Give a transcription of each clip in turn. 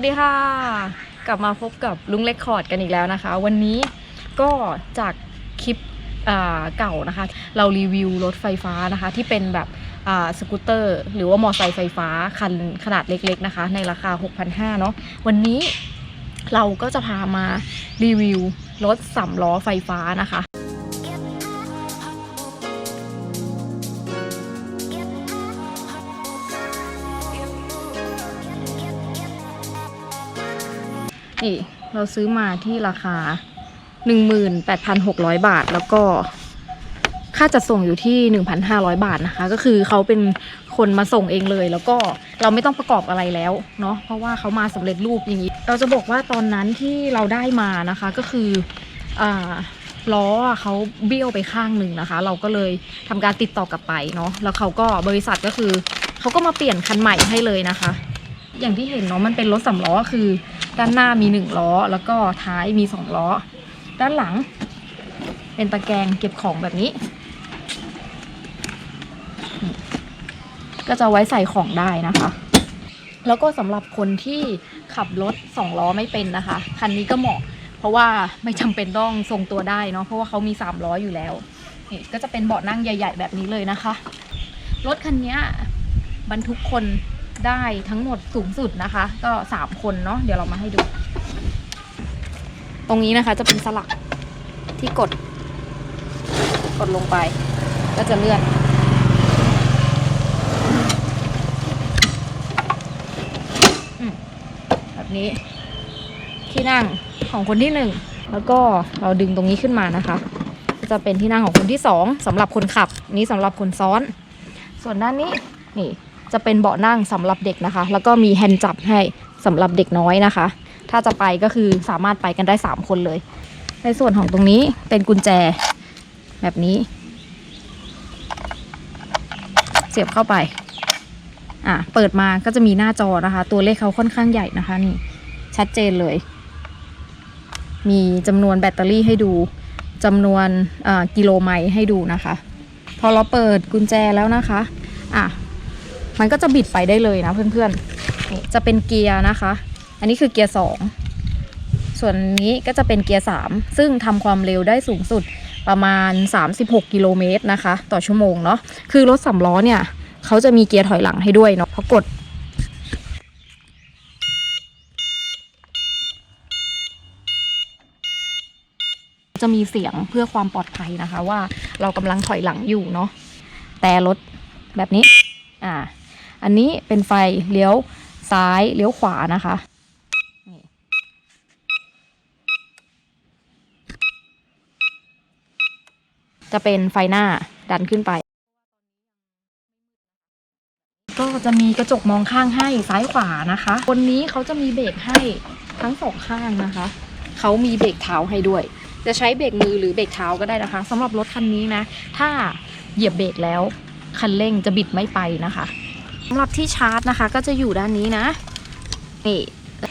วัสดีค่ะ กลับมาพบกับลุงเลคคอร์ดกันอีกแล้วนะคะ วันนี้ก็จากคลิปเก่านะคะ เรารีวิวรถไฟฟ้านะคะ ที่เป็นแบบสกูตเตอร์ หรือว่ามอไซค์ไฟฟ้าคันขนาดเล็กๆนะคะ ในราคา 6,500เนาะวันนี้เราก็จะพามารีวิวรถสามล้อไฟฟ้านะคะ นี่เราซื้อมาที่ราคา 18,600 บาท แล้วก็ค่าจัดส่งอยู่ที่ 1,500 บาทนะคะ ก็คือเขาเป็นคนมาส่งเองเลย แล้วก็เราไม่ต้องประกอบอะไรแล้วเนาะเพราะว่าเขามาสำเร็จรูปอย่างนี้ เราจะบอกว่าตอนนั้นที่เราได้มานะคะก็คืออ่าล้อเขาเบี้ยวไปข้างหนึ่งนะคะ เราก็เลยทำการติดต่อกลับไปเนาะแล้วเขาก็บริษัทก็คือเขาก็มาเปลี่ยนคันใหม่ให้เลยนะคะ อย่างที่เห็นเนาะมันเป็นรถสำล้อคือ ด้านหน้ามีหนึ่งล้อ แล้วก็ท้ายมีสองล้อ ด้านหลัง เป็นตะแกรงเก็บของแบบนี้ ก็จะไว้ใส่ของได้นะคะ แล้วก็สำหรับคนที่ขับรถสองล้อไม่เป็นนะคะ คันนี้ก็เหมาะ เพราะว่าไม่จำเป็นต้องทรงตัวได้เนาะเพราะว่าเขามีสามล้ออยู่แล้วนี่ก็จะเป็นเบาะนั่งใหญ่ ๆ แบบนี้เลยนะคะ รถคันนี้บรรทุกคน ได้ทั้งหมดสูงสุดนะคะ ก็สามคนเนาะเดี๋ยวเรามาให้ดู ตรงนี้นะคะจะเป็นสลักที่กด กดลงไป ก็จะเลื่อนอืมแบบนี้ ที่นั่งของคนที่หนึ่งแล้วก็เราดึงตรงนี้ขึ้นมานะคะ ก็จะเป็นที่นั่งของคนที่สองสำหรับคนขับ นี้สำหรับคนซ้อน ส่วนด้านนี้นี่ จะเป็นเบาะนั่งสำหรับเด็กนะคะ แล้วก็มีแฮนด์จับให้สำหรับเด็กน้อยนะคะ ถ้าจะไปก็คือสามารถไปกันได้ 3 คนเลย ในส่วนของตรงนี้เป็นกุญแจแบบนี้ เสียบเข้าไป อะ เปิดมาก็จะมีหน้าจอนะคะ ตัวเลขเขาค่อนข้างใหญ่นะคะนี่ ชัดเจนเลย มีจำนวนแบตเตอรี่ให้ดูจำนวนกิโลไมล์ให้ดูนะคะ พอเราเปิดกุญแจแล้วนะคะ อะ มันก็จะบิดไปได้เลยนะเพื่อนๆนี่จะเป็นเกียร์นะคะ อันนี้คือเกียร์สองส่วนนี้ก็จะเป็นเกียร์สามซึ่งทำความเร็วได้สูงสุดประมาณ 36 กิโลเมตรนะคะ ต่อชั่วโมงเนาะคือรถสำล้อเนี่ยเขาจะมีเกียร์ถอยหลังให้ด้วยเนาะพอกดจะมีเสียงเพื่อความปลอดภัยนะคะ ว่าเรากำลังถอยหลังอยู่เนาะแต่รถแบบนี้ อ่า อันนี้เป็นไฟเลี้ยวซ้ายเลี้ยวขวานะคะจะเป็นไฟหน้าดันขึ้นไป ก็จะมีกระจกมองข้างให้ซ้ายขวานะคะบนนี้เขาจะมีเบรกให้ทั้งสองข้างนะคะ เขามีเบรกเท้าให้ด้วย จะใช้เบรกมือหรือเบรกเท้าก็ได้นะคะสำหรับรถคันนี้นะ ถ้าเหยียบเบรกแล้วคันเร่งจะบิดไม่ไปนะคะ สำหรับที่ชาร์จนะคะ ก็จะอยู่ด้านนี้นะนี่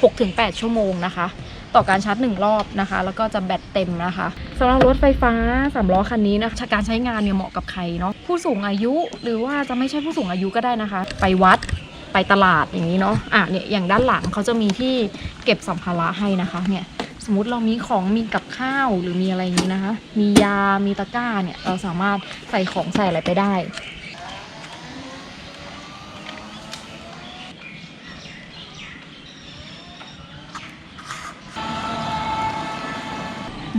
หกถึงแปดชั่วโมงนะคะ ต่อการชาร์จหนึ่งรอบนะคะ แล้วก็จะแบตเต็มนะคะสำหรับรถไฟฟ้าสามล้อคันนี้นะคะการใช้งานเนี่ยเหมาะกับใครเนาะผู้สูงอายุหรือว่าจะไม่ใช่ผู้สูงอายุก็ได้นะคะ ไปวัดไปตลาดอย่างนี้เนาะอะเนี่ยอย่างด้านหลังเขาจะมีที่เก็บสัมภาระให้นะคะเนี่ยสมมติเรามีของมีกับข้าวหรือมีอะไรอย่างนี้นะคะ มียา มีตะกร้าเนี่ยเราสามารถใส่ของใส่อะไรไปได้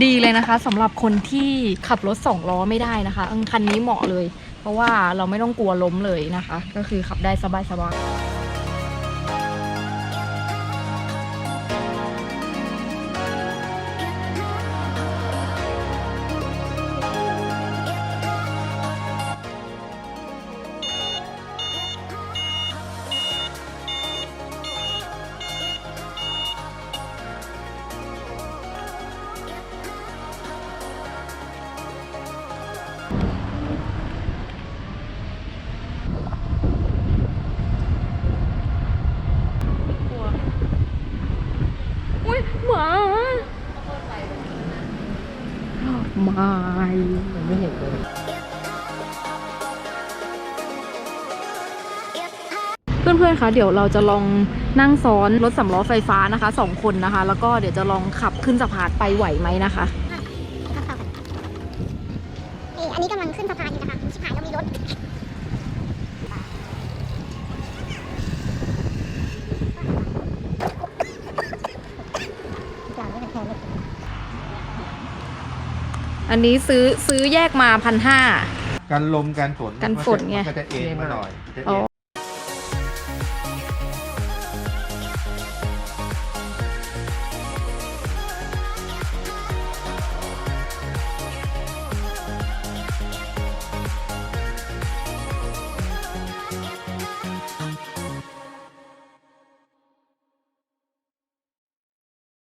ดีเลยนะคะสำหรับคนที่ขับรถสองล้อไม่ได้นะคะอังคันนี้เหมาะเลย เพราะว่าเราไม่ต้องกลัวล้มเลยนะคะ ก็คือขับได้สบายๆ ห็นเลยเพื่อนๆ คะ เดี๋ยวเราจะลองนั่งซ้อนรถสำล้อไฟฟ้านะคะสองคนนะคะ แล้วก็เดี๋ยวจะลองขับขึ้นสะพานไปไหวไหมนะคะ ครับครับเอยอันนี้กำลังขึ้นสะพานอยู่นะคะชิบหายเรามีรถอย่างนี้มันแพงเลย อันนี้ซื้อซื้อแยกมาพันห้า กันลมกันฝนกันฝนไง มัก็จะเอ็นมาหน่อยจะอ๋เอ็